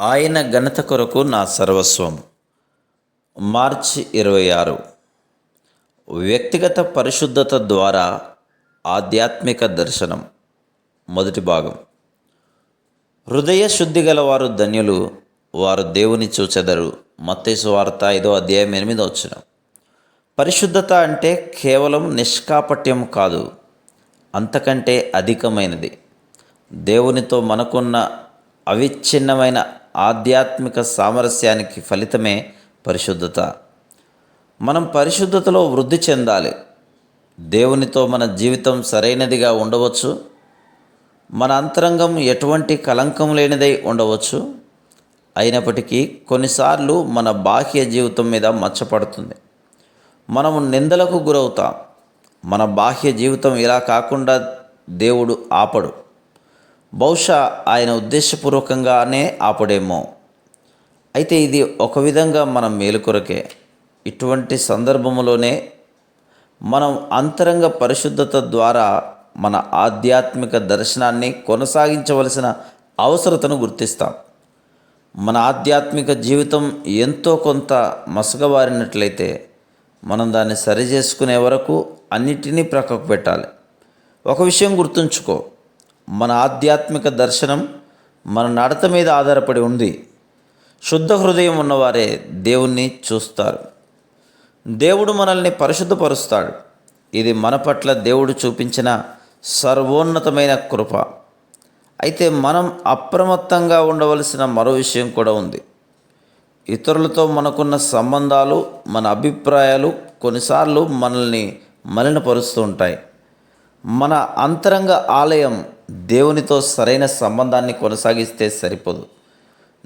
ఆయన ఘనత కొరకు నా సర్వస్వం మార్చి ఇరవై ఆరు వ్యక్తిగత పరిశుద్ధత ద్వారా ఆధ్యాత్మిక దర్శనం. మొదటి భాగం. హృదయ శుద్ధి గలవారు ధన్యులు వారు దేవుని చూచెదరు. మత్తేసు వార్త ఐదో అధ్యాయం ఎనిమిదో వచ్చిన పరిశుద్ధత అంటే కేవలం నిష్కాపట్యం కాదు అంతకంటే అధికమైనది. దేవునితో మనకున్న అవిచ్ఛిన్నమైన ఆధ్యాత్మిక సామరస్యానికి ఫలితమే పరిశుద్ధత. మనం పరిశుద్ధతలో వృద్ధి చెందాలి. దేవునితో మన జీవితం సరైనదిగా ఉండవచ్చు. మన అంతరంగం ఎటువంటి కలంకం లేనిదై ఉండవచ్చు. అయినప్పటికీ కొన్నిసార్లు మన బాహ్య జీవితం మీద మచ్చపడుతుంది. మనము నిందలకు గురవుతాం. మన బాహ్య జీవితం ఇలా కాకుండా దేవుడు ఆపడు. బహుశా ఆయన ఉద్దేశపూర్వకంగానే ఆపడేమో. అయితే ఇది ఒక విధంగా మన మేలుకొరకే ఇటువంటి సందర్భములోనే మనం అంతరంగ పరిశుద్ధత ద్వారా మన ఆధ్యాత్మిక దర్శనాన్ని కొనసాగించవలసిన అవసరతను గుర్తిస్తాం. మన ఆధ్యాత్మిక జీవితం ఎంతో కొంత మసగబారినట్లయితే మనం దాన్ని సరిచేసుకునే వరకు అన్నిటినీ ప్రక్కకు పెట్టాలి. ఒక విషయం గుర్తుంచుకో. మన ఆధ్యాత్మిక దర్శనం మన నడత మీద ఆధారపడి ఉంది. శుద్ధ హృదయం ఉన్నవారే దేవుణ్ణి చూస్తారు. దేవుడు మనల్ని పరిశుద్ధపరుస్తాడు. ఇది మన పట్ల దేవుడు చూపించిన సర్వోన్నతమైన కృప. అయితే మనం అప్రమత్తంగా ఉండవలసిన మరో విషయం కూడా ఉంది. ఇతరులతో మనకున్న సంబంధాలు మన అభిప్రాయాలు కొన్నిసార్లు మనల్ని మలినపరుస్తూ ఉంటాయి. మన అంతరంగ ఆలయం దేవునితో సరైన సంబంధాన్ని కొనసాగిస్తే సరిపోదు.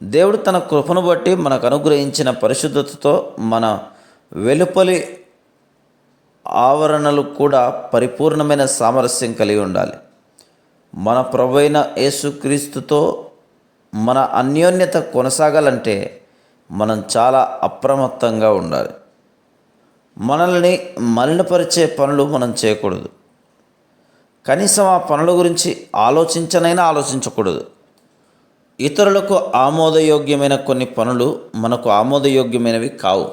దేవుడు తన కృపను బట్టి మనకు అనుగ్రహించిన పరిశుద్ధతతో మన వెలుపలి ఆవరణలు కూడా పరిపూర్ణమైన సామరస్యం కలిగి ఉండాలి. మన ప్రభైన యేసుక్రీస్తుతో మన అన్యోన్యత కొనసాగాలంటే మనం చాలా అప్రమత్తంగా ఉండాలి. మనల్ని మలినపరిచే పనులు మనం చేయకూడదు. కనీసం ఆ పనుల గురించి ఆలోచించనైనా ఆలోచించకూడదు. ఇతరులకు ఆమోదయోగ్యమైన కొన్ని పనులు మనకు ఆమోదయోగ్యమైనవి కావు.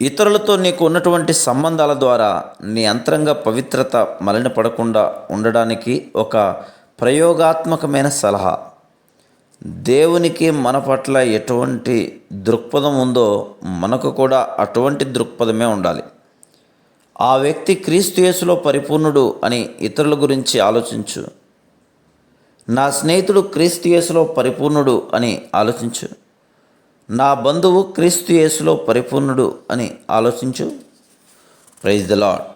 ఇతరులతో నీకు ఉన్నటువంటి సంబంధాల ద్వారా నీ అంతరంగ పవిత్రత మలినపడకుండా ఉండడానికి ఒక ప్రయోగాత్మకమైన సలహా. దేవునికి మన పట్ల ఎటువంటి దృక్పథం ఉందో మనకు కూడా అటువంటి దృక్పథమే ఉండాలి. ఆ వ్యక్తి క్రీస్తుయేసులో పరిపూర్ణుడు అని ఇతరుల గురించి ఆలోచించు. నా స్నేహితుడు క్రీస్తుయేసులో పరిపూర్ణుడు అని ఆలోచించు. నా బంధువు క్రీస్తుయేసులో పరిపూర్ణుడు అని ఆలోచించు. Praise the lord